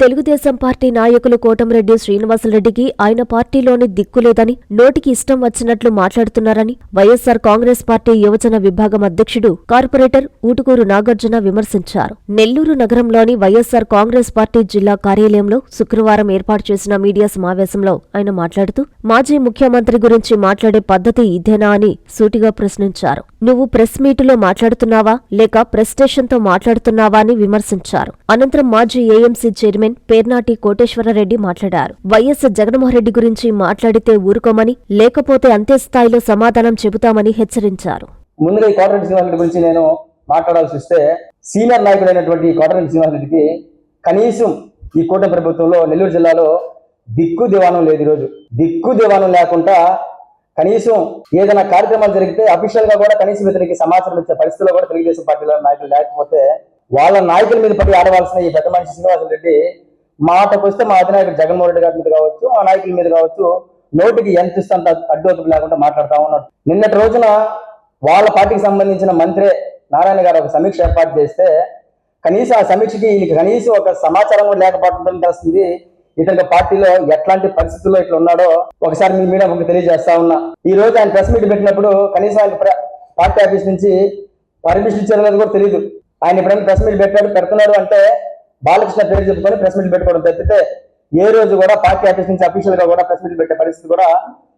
Telugu Desam party నాయకులు కోటంరెడ్డి శ్రీనివాసరెడ్డికి ఆయన పార్టీలోని దిక్కులేదని నోటికి ఇష్టం వచ్చినట్లు మాట్లాడుతున్నారని వైఎస్సార్ కాంగ్రెస్ పార్టీ యువజన విభాగం అధ్యక్షుడు కార్పొరేటర్ ఊటుకూరు నాగార్జున విమర్శించారు. నెల్లూరు నగరంలోని వైఎస్సార్ కాంగ్రెస్ పార్టీ జిల్లా కార్యాలయంలో శుక్రవారం ఏర్పాటు చేసిన మీడియా సమావేశంలో ఆయన మాట్లాడుతూ మాజీ ముఖ్యమంత్రి గురించి మాట్లాడే పద్ధతి ఇదేనా అని సూటిగా ప్రశ్నించారు. నువ్వు ప్రెస్ మీటులో మాట్లాడుతున్నావా? లేక ప్రెస్ స్టేషన్తో మాట్లాడుతున్నావా? అని విమర్శించారు. అనంతరం మాజీ ఏఎంసీ చైర్మన్ పేర్నాటి కోటేశ్వరరెడ్డి మాట్లాడారు. వైఎస్ జగన్మోహన్ రెడ్డి గురించి మాట్లాడితే ఊరుకోమని లేకపోతే అంతే స్థాయిలో సమాధానం చెబుతామని హెచ్చరించారు. ముందుగా ఈ కోటరెడ్డి శ్రీనివాసరెడ్డి గురించి నేను మాట్లాడాల్సి వస్తే సీనియర్ నాయకుడైనటువంటి కోటరెడ్డి శ్రీనివాసరెడ్డికి కనీసం ఈ కూటమి ప్రభుత్వంలో నెల్లూరు జిల్లాలో దిక్కు దివానం లేదు ఈరోజు. దిక్కు దివానం లేకుండా కనీసం ఏదైనా కార్యక్రమాలు జరిగితే అఫీషియల్గా కూడా కనీసం ఇతనికి సమాచారం ఇచ్చే పరిస్థితిలో కూడా తెలుగుదేశం పార్టీలో నాయకులు లేకపోతే వాళ్ళ నాయకుల మీద పడి ఆడవలసిన ఈ పెద్ద మనిషి శ్రీనివాసరెడ్డి మాటకు వస్తే మా అధినాయకుడు జగన్మోహన్ రెడ్డి గారి మీద కావచ్చు మా నాయకుల మీద కావచ్చు నోటికి ఎంత ఇస్తే అంత అడ్డోతులు లేకుండా మాట్లాడుతూ ఉన్నాడు. నిన్నటి రోజున వాళ్ళ పార్టీకి సంబంధించిన మంత్రి నారాయణ గారు ఒక సమీక్ష ఏర్పాటు చేస్తే కనీసం ఆ సమీక్షకి ఈయనకి కనీసం ఒక సమాచారం కూడా లేకపోవడం తెలుస్తుంది. ఇతని పార్టీలో ఎట్లాంటి పరిస్థితుల్లో ఇట్లా ఉన్నాడో ఒకసారి మీ మీడియా ముందు తెలియజేస్తా ఉన్నా. ఈ రోజు ఆయన ప్రెస్ మీట్ పెట్టినప్పుడు కనీసం ఆయన ప్ర- పార్టీ ఆఫీస్ నుంచి పర్మిషన్ ఇచ్చారనేది కూడా తెలియదు ఆయన ఎప్పుడైనా ప్రెస్ మీట్ పెట్టాడు పెడుతున్నాడు అంటే బాలకృష్ణ పేరు చెప్పుకొని ప్రెస్ మీట్ పెట్టుకోవడం తప్పితే ఏ రోజు కూడా పార్టీ ఆఫీస్ నుంచి అఫీషియల్గా కూడా ప్రెస్ మీట్ పెట్టే పరిస్థితి కూడా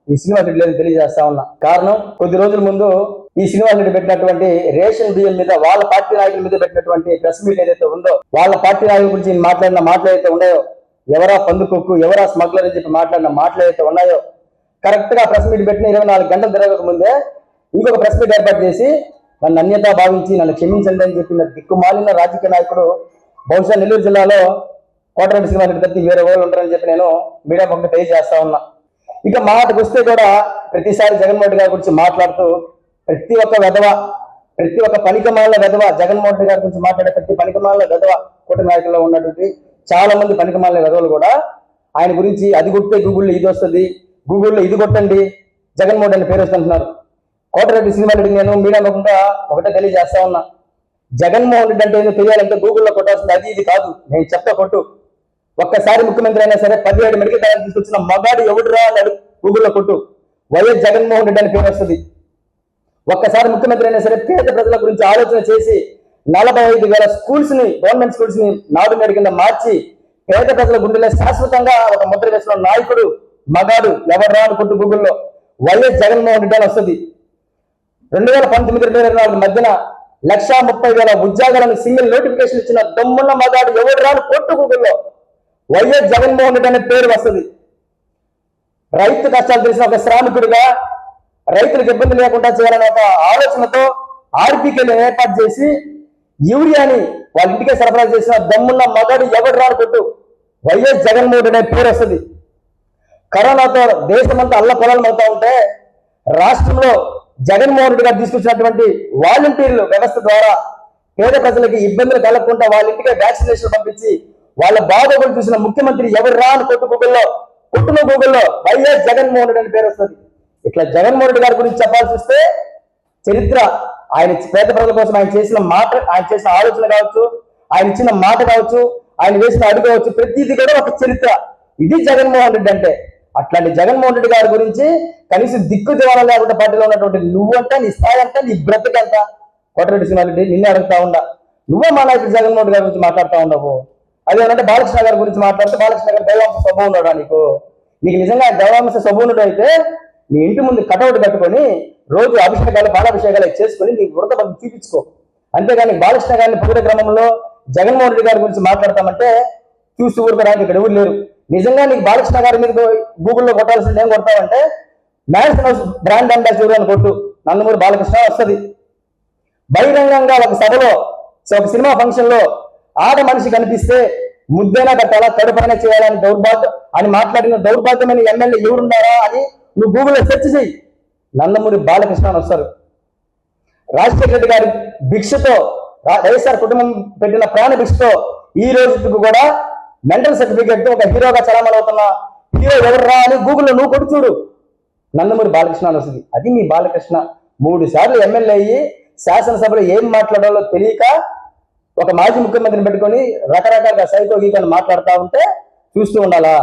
ఈ శ్రీనివాస్ రెడ్డి లేదని తెలియజేస్తా ఉన్నా. కారణం కొద్ది రోజుల ముందు ఈ శ్రీనివాస్ రెడ్డి పెట్టినటువంటి రేషన్ బియ్యం మీద వాళ్ళ పార్టీ నాయకుల మీద పెట్టినటువంటి ప్రెస్ మీట్ ఏదైతే ఉందో వాళ్ళ పార్టీ నాయకుల గురించి మాట్లాడిన మాటలు అయితే ఉన్నాయో ఎవరా పందుకొక్కు ఎవరా స్మగ్లర్ అని చెప్పి మాట్లాడిన మాటలు అయితే ఉన్నాయో కరెక్ట్గా ప్రెస్ మీట్ పెట్టిన ఇరవై నాలుగు గంటల తిరగక ముందే ఇంకొక ప్రెస్ మీట్ ఏర్పాటు చేసి నన్ను అన్యత భావించి నన్ను క్షమించండి అని చెప్పిన దిక్కుమాలిన రాజకీయ నాయకుడు బహుశా నెల్లూరు జిల్లాలో కోటరెడ్డి శ్రీనివాసరెడ్డి తప్పి వేరే వాళ్ళు ఉంటారని చెప్పి నేను మీడియా పక్కన తెలియజేస్తా ఉన్నా. ఇక మాటకు వస్తే కూడా ప్రతిసారి జగన్మోహన్ రెడ్డి గారి గురించి మాట్లాడుతూ ప్రతి ఒక్క వెధవ ప్రతి ఒక్క పనికమాల వెధవ జగన్మోహన్ రెడ్డి గారి గురించి మాట్లాడే ప్రతి పనికమాల వెధవ కూటమి నాయకుల్లో ఉన్నటువంటి చాలా మంది పనికిమాల వెధవలు కూడా ఆయన గురించి అది కొట్టే గూగుల్లో ఇది వస్తుంది గూగుల్లో ఇది కొట్టండి జగన్మోహన్ రెడ్డి పేరు వస్తుంటున్నారు. కోటరెడ్డి సినిమా రెడ్డి నేను మీడియా ముఖంగా ఒకటే తెలియజేస్తా ఉన్నా. జగన్మోహన్ రెడ్డి అంటే ఏదో తెలియాలంటే గూగుల్లో కొట్టాల్సింది. అది ఇది కాదు. నేను చెప్తా కొట్టు. ఒక్కసారి ముఖ్యమంత్రి అయినా సరే పదిహేడు మెడికల్ కాలేజ్ తీసుకొచ్చిన మగాడు ఎవడురా అన్నాడు గూగుల్లో కొట్టు. వైఎస్ జగన్మోహన్ రెడ్డి అని పేరు వస్తుంది. ఒక్కసారి ముఖ్యమంత్రి అయినా సరే పేద ప్రజల గురించి ఆలోచన చేసి నలభై ఐదు వేల స్కూల్స్ని గవర్నమెంట్ స్కూల్స్ని నాడు నేడు కింద మార్చి పేద ప్రజల గుండెలో శాశ్వతంగా ఒక ముద్ర వేసిన నాయకుడు మగాడు ఎవర్రా అనుకుంటూ గూగుల్లో వైఎస్ జగన్మోహన్ రెడ్డి అని వస్తుంది. రెండు వేల పంతొమ్మిది రెండు వేల నాలుగు మధ్యన లక్షా ముప్పై వేల ఉద్యోగాలను సింగిల్ నోటిఫికేషన్ ఇచ్చిన దమ్మున్న మగాడు ఎవడు రాను కొట్టు గూగుల్లో వైఎస్ జగన్మోహన్ రెడ్డి అనే పేరు వస్తుంది. రైతు కష్టాలు తెలిసిన ఒక శ్రామికుడిగా రైతులకు ఇబ్బంది లేకుండా చేయాలనే ఒక ఆలోచనతో ఆర్పీకేలు ఏర్పాటు చేసి యూరియాని వాళ్ళ ఇంటికే సరఫరా చేసిన దమ్మున్న మగాడు ఎవడు రాను కొట్టు వైఎస్ జగన్మోహన్ రెడ్డి అనే పేరు వస్తుంది. కరోనాతో దేశమంతా అల్ల పొలాలు అవుతా ఉంటే రాష్ట్రంలో జగన్మోహన్ రెడ్డి గారు తీసుకొచ్చినటువంటి వాలంటీర్లు వ్యవస్థ ద్వారా పేద ప్రజలకి ఇబ్బందులు కలగకుండా వాళ్ళ ఇంటికి వ్యాక్సినేషన్ పంపించి వాళ్ళ బాధలు చూసిన ముఖ్యమంత్రి ఎవరు రా అని కొట్టు గూగుల్లో కొట్టున గూగుల్లో వైఎస్ జగన్మోహన్ రెడ్డి అని పేరు వస్తుంది. ఇట్లా జగన్మోహన్ రెడ్డి గారి గురించి చెప్పాల్సి వస్తే చరిత్ర ఆయన పేద ప్రజల కోసం ఆయన చేసిన మాట ఆయన చేసిన ఆలోచన కావచ్చు ఆయన ఇచ్చిన మాట కావచ్చు ఆయన వేసిన అడుగు కావచ్చు ప్రతిదీ కూడా ఒక చరిత్ర. ఇది జగన్మోహన్ రెడ్డి అంటే. అట్లాంటి జగన్మోహన్ రెడ్డి గారి గురించి కనీసం దిక్కు దివాణం లేకుండా పార్టీలో ఉన్నటువంటి నువ్వంట నీ స్థాయి అంట నీ బ్రతికంత కోటరెడ్డి సింహారెడ్డి నిన్నే అడుగుతా ఉండా నువ్వే మా నాయకుడు జగన్మోహన్ రెడ్డి గారి గురించి మాట్లాడుతా ఉండవు అదేంటంటే బాలకృష్ణ గారి గురించి మాట్లాడితే బాలకృష్ణ గారు దైవాంశ స్వభావం ఉన్నాడా నీకు. నీకు నిజంగా దైవాంశ స్వభావం అయితే నీ ఇంటి ముందు కటౌట్ కట్టుకొని రోజు అభిషేకాలు బాలాభిషేకాలు చేసుకొని నీ వృత పని చూపించుకో. అంతేగాని బాలకృష్ణ గారిని పొగిడే క్రమంలో జగన్మోహన్ రెడ్డి గారి గురించి మాట్లాడతామంటే చూసి ఊరుకోవడానికి ఇక్కడ ఎవరు లేరు. నిజంగా నీకు బాలకృష్ణ గారి మీద గూగుల్లో కొట్టాల్సింది ఏం కొడతావంటే మ్యాన్స్ హౌస్ బ్రాండ్ అంబాసిడర్ అని కొట్టు. నందమూరి బాలకృష్ణ వస్తుంది. బహిరంగంగా ఒక సభలో సో ఒక సినిమా ఫంక్షన్లో ఆడ మనిషి కనిపిస్తే ముద్దైనా కట్టాలా తడుపైన చేయాలని దౌర్భాగ్యం అని మాట్లాడిన దౌర్భాగ్యమైన ఎమ్మెల్యే ఎవరున్నారా అని నువ్వు గూగుల్లో సెర్చ్ చేయి నందమూరి బాలకృష్ణ అని వస్తారు. రాజశేఖర రెడ్డి గారి భిక్షతో వైఎస్ఆర్ కుటుంబం పెట్టిన ప్రాణ భిక్షతో ఈ రోజుకు కూడా మెంటల్ సర్టిఫికేట్తో ఒక హీరోగా చలామణి అవుతున్న హీరో ఎవర్రా అని గూగుల్లో నువ్వు కొడు చూడు. నందమూరి బాలకృష్ణ అని వస్తుంది. అది మీ బాలకృష్ణ. మూడు సార్లు ఎమ్మెల్యే అయ్యి శాసనసభలో ఏం మాట్లాడాలో తెలియక ఒక మాజీ ముఖ్యమంత్రిని పెట్టుకొని రకరకాలుగా సైకో గీకని మాట్లాడుతూ ఉంటే చూస్తూ ఉండాలా?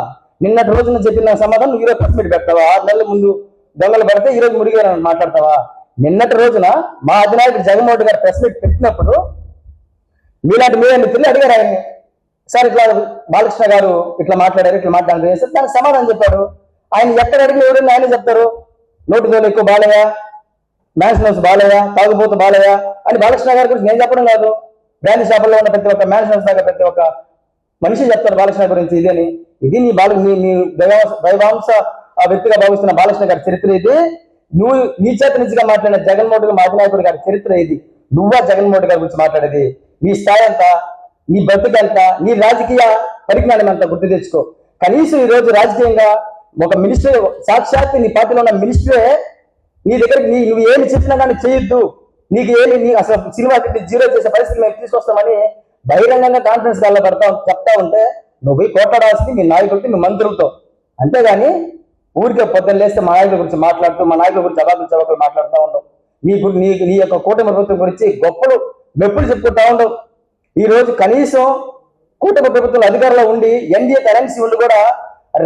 నిన్నటి రోజున చెప్పిన సమాధానం నువ్వు ఈరోజు ప్రెస్ మీట్ పెడతావా? ఆరు నెలల ముందు దొంగలు పడితే ఈ రోజు ముడిగారని మాట్లాడతావా? నిన్నటి రోజున మా అధినాయకుడు జగన్మోహన్ గారు ప్రెస్ మీట్ పెట్టినప్పుడు మీలాంటి మీరే తిరిగి అడిగారు ఆయన్ని. సార్ ఇట్లా బాలకృష్ణ గారు ఇట్లా మాట్లాడారు ఇట్లా మాట్లాడారు సార్ దానికి సమాధానం చెప్పాడు. ఆయన ఎక్కడ అడిగిన ఎవరైనా ఆయనే చెప్తారు. నోటి తోలు ఎక్కువ బాలయ్య మ్యాన్స్ నోస్ బాలయ్య తాగుబోతు బాలయ్య అని బాలకృష్ణ గారి గురించి నేను చెప్పడం కాదు. బ్రాండ్ షాపుల్లో ఉన్న ప్రతి ఒక్క మ్యాన్స్ నోస్ దాకా ప్రతి ఒక్క మనిషి చెప్తారు బాలకృష్ణ గురించి ఇది అని ఇది నీ బాల నీ నీ దైవాంశ ఆ వ్యక్తిగా భావిస్తున్న బాలకృష్ణ గారి చరిత్ర ఇది. నువ్వు నీ చేత నిజంగా మాట్లాడిన జగన్మోహన్ రెడ్డి మాధవనాయకుడు గారి చరిత్ర ఇది. నువ్వా జగన్మోహన్ గారి గురించి మాట్లాడేది. నీ స్థాయి అంతా నీ బతుకు నీ రాజకీయ పరిజ్ఞానం అంత గుర్తు తెచ్చుకో. కనీసం ఈరోజు రాజకీయంగా ఒక మినిస్టర్ సాక్షాత్ నీ పార్టీలో ఉన్న మినిస్టరే నీ దగ్గరికి నీ నువ్వు ఏమి చెప్పినా కానీ చేయొద్దు. నీకు ఏమి నీ అసలు సినిమా టికెట్ జీరో చేసే పరిస్థితి మేము తీసుకొస్తామని బహిరంగంగా కాన్ఫరెన్స్ కాల్లో పడతా చెప్తా ఉంటే నువ్వు పోయి కోట్లాడాల్సింది మీ నాయకులతో మీ మంత్రులతో. అంతేగాని ఊరికే పొద్దున్న లేస్తే మా నాయకుల గురించి మాట్లాడుతూ మా నాయకుల గురించి అబాకులు చవకలు మాట్లాడుతూ ఉండవు. నీ నీ నీ యొక్క కూటమి ప్రభుత్వం గురించి గొప్పలు మెప్పులు చెప్పుకుంటా ఉండవు. ఈరోజు కనీసం కూటమి ప్రభుత్వం అధికారంలో ఉండి ఎన్డీఏ కరెన్సీ ఉండి కూడా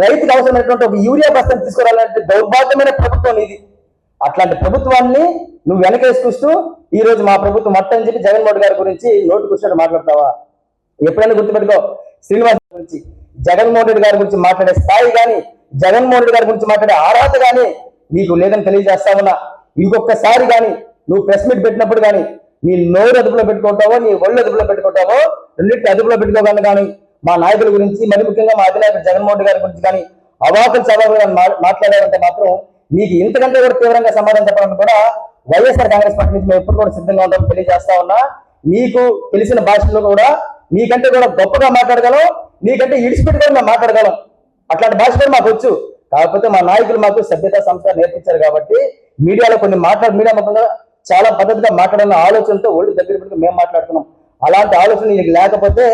రైతుకు అవసరమైనటువంటి ఒక యూరియా బస్తాన్ని తీసుకురాలంటే దౌర్భాగ్యమైన ప్రభుత్వం ఇది. అట్లాంటి ప్రభుత్వాన్ని నువ్వు వెనకేసుకొస్తూ ఈ రోజు మా ప్రభుత్వం మొత్తం చెప్పి జగన్మోహన్ గారి గురించి నోటు కూర్చొని మాట్లాడతావా? ఎప్పుడైనా గుర్తుపెట్టుకో శ్రీనివాస్ గురించి జగన్మోహన్ రెడ్డి గారి గురించి మాట్లాడే స్థాయి కానీ జగన్మోహన్ రెడ్డి గారి గురించి మాట్లాడే అర్హత కానీ నీకు లేదని తెలియజేస్తా ఉన్నా. ఇంకొకసారి కానీ నువ్వు ప్రెస్ మీట్ పెట్టినప్పుడు కానీ నీ నోరు అదుపులో పెట్టుకుంటావో నీ ఒళ్ళు అదుపులో పెట్టుకుంటావో రెండింటి అదుపులో పెట్టుకోగలను కానీ మా నాయకుల గురించి మరి ముఖ్యంగా మా అధినాయకుడు జగన్మోహన్ రెడ్డి గారి గురించి కానీ అవాకులు చదవగా మాట్లాడాలంటే మాత్రం నీకు ఇంతకంటే కూడా తీవ్రంగా సమాధానం చెప్పాలని కూడా వైఎస్ఆర్ కాంగ్రెస్ పార్టీ నుంచి మేము ఎప్పుడు కూడా సిద్ధంగా ఉంటామని తెలియజేస్తా ఉన్నా. నీకు తెలిసిన భాషలో కూడా నీకంటే కూడా గొప్పగా మాట్లాడగలం నీకంటే ఇడిచిపెట్టి కూడా మేము మాట్లాడగలం. అట్లాంటి భాష కూడా మాకు వచ్చు. కాకపోతే మా నాయకులు మాకు సభ్యత సంస్థ నేర్పించారు కాబట్టి మీడియాలో కొన్ని మాట్లాడు మీడియా ముఖంగా చాలా పద్ధతిగా మాట్లాడాలన్న ఆలోచనతో ఒళ్ళు దగ్గర పెట్టుకుని మేము మాట్లాడుతున్నాం. అలాంటి ఆలోచన నీకు లేకపోతే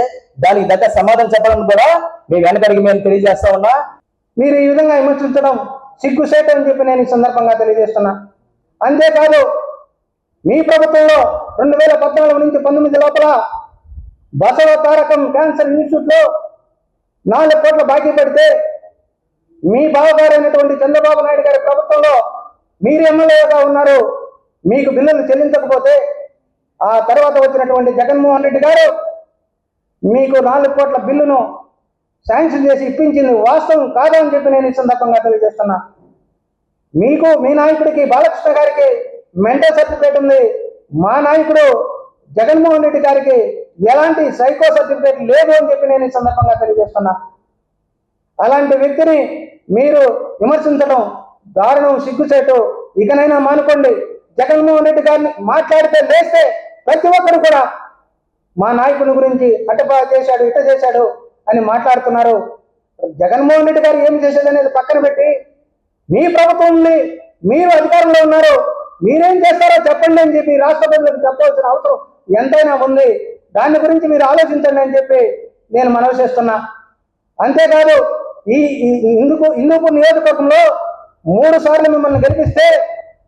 దానికి దగ్గర సమాధానం చెప్పాలని కూడా మీ వెనకడికి మేము తెలియజేస్తా ఉన్నా. మీరు ఈ విధంగా విమర్శించడం సిగ్గుసేట అని చెప్పి నేను ఈ సందర్భంగా తెలియజేస్తున్నా. అంతేకాదు మీ ప్రభుత్వంలో రెండు వేల పద్నాలుగు నుంచి పంతొమ్మిది లోపల బసవ తారకం క్యాన్సర్ ఇన్స్టిట్యూట్లో నాలుగు కోట్ల బాకీ పెడితే మీ బావగారైనటువంటి చంద్రబాబు నాయుడు గారి ప్రభుత్వంలో మీరు ఎమ్మెల్యేగా ఉన్నారు. మీకు బిల్లులు చెల్లించకపోతే ఆ తర్వాత వచ్చినటువంటి జగన్మోహన్ రెడ్డి గారు మీకు నాలుగు కోట్ల బిల్లును శాంక్షన్ చేసి ఇప్పించింది వాస్తవం కాదని చెప్పి నేను ఈ సందర్భంగా తెలియజేస్తున్నా. మీకు మీ నాయకుడికి బాలకృష్ణ గారికి మెంటల్ సర్టిఫికేట్ ఉంది. మా నాయకుడు జగన్మోహన్ రెడ్డి గారికి ఎలాంటి సైకో సర్టిఫికేట్ లేదు అని చెప్పి నేను ఈ సందర్భంగా తెలియజేస్తున్నా. అలాంటి వ్యక్తిని మీరు విమర్శించడం దారుణం సిగ్గుచేటు ఇకనైనా మానుకోండి. జగన్మోహన్ రెడ్డి గారిని మాట్లాడితే లేస్తే ప్రతి ఒక్కరు కూడా మా నాయకుని గురించి అటపా చేశాడు ఇట చేశాడు అని మాట్లాడుతున్నారు. జగన్మోహన్ రెడ్డి గారు ఏం చేసేది అనేది పక్కన పెట్టి మీ ప్రభుత్వం ఉంది మీరు అధికారంలో ఉన్నారు మీరేం చేస్తారో చెప్పండి అని చెప్పి రాష్ట్ర ప్రజలకు చెప్పవలసిన అవసరం ఎంతైనా ఉంది. దాని గురించి మీరు ఆలోచించండి అని చెప్పి నేను మనవి చేస్తున్నా. అంతేకాదు ఈ ఇందుకు ఇందుకు నియోజకవర్గంలో మూడు సార్లు మిమ్మల్ని గెలిపిస్తే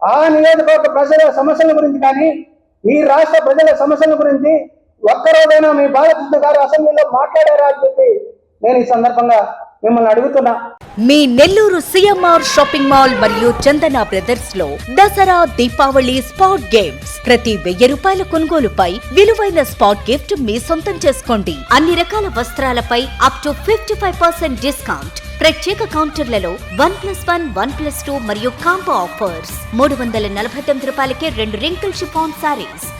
ఆ నియోజకవర్గ ప్రజల సమస్యల గురించి కానీ ఈ రాష్ట్ర ప్రజల సమస్యల గురించి ఒక్కరోజైనా మీ బాలకృష్ణ గారు అసెంబ్లీలో మాట్లాడారా అని చెప్పి నేను ఈ సందర్భంగా మిమ్మల్ని అడుగుతున్నా. మీ నెల్లూరు సిఎంఆర్ షాపింగ్ మాల్ మరియు చందన బ్రదర్స్లో దసరా దీపావళి స్పాట్ గేమ్స్. ప్రతి వెయ్యి రూపాయల కొనుగోలుపై విలువైన స్పాట్ గిఫ్ట్ మీ సొంతం చేసుకోండి. అన్ని రకాల వస్త్రాలపై up to fifty five percent discount ప్రత్యేక కౌంటర్లలో one plus one one plus two మరియు కాంబో ఆఫర్స్. మూడు వందల నలభై తొమ్మిది రూపాయలకే రెండు రింకిల్ షిఫాన్ సారీస్